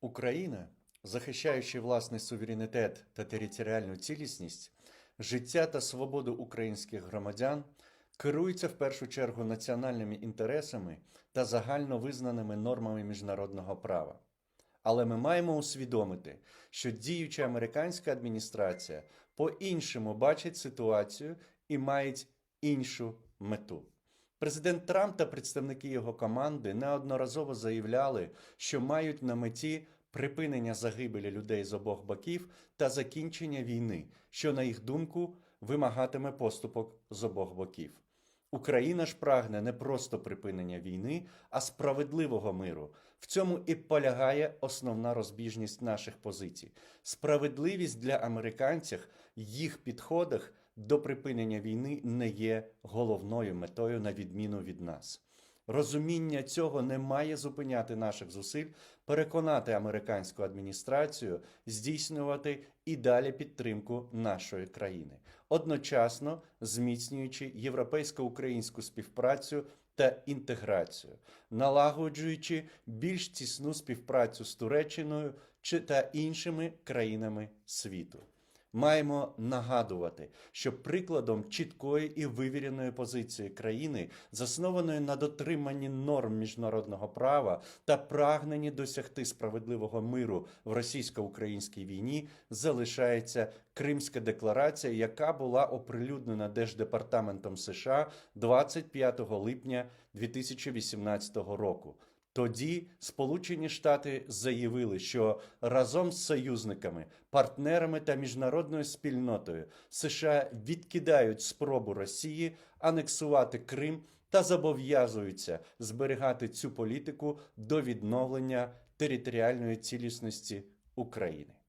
Україна, захищаючи власний суверенітет та територіальну цілісність, життя та свободу українських громадян, керується в першу чергу національними інтересами та загально визнаними нормами міжнародного права. Але ми маємо усвідомити, що діюча американська адміністрація по-іншому бачить ситуацію і мають іншу мету. Президент Трамп та представники його команди неодноразово заявляли, що мають на меті припинення загибелі людей з обох боків та закінчення війни, що, на їх думку, вимагатиме поступок з обох боків. Україна ж прагне не просто припинення війни, а справедливого миру. В цьому і полягає основна розбіжність наших позицій. Справедливість для американців їх підходах до припинення війни не є головною метою на відміну від нас. Розуміння цього не має зупиняти наших зусиль переконати американську адміністрацію здійснювати і далі підтримку нашої країни, одночасно зміцнюючи європейсько-українську співпрацю та інтеграцію, налагоджуючи більш тісну співпрацю з Туреччиною чи та іншими країнами світу. Маємо нагадувати, що прикладом чіткої і вивіреної позиції країни, заснованої на дотриманні норм міжнародного права та прагненні досягти справедливого миру в російсько-українській війні, залишається Кримська декларація, яка була оприлюднена Держдепартаментом США 25 липня 2018 року. Тоді Сполучені Штати заявили, що разом з союзниками, партнерами та міжнародною спільнотою США відкидають спробу Росії анексувати Крим та зобов'язуються зберігати цю політику до відновлення територіальної цілісності України.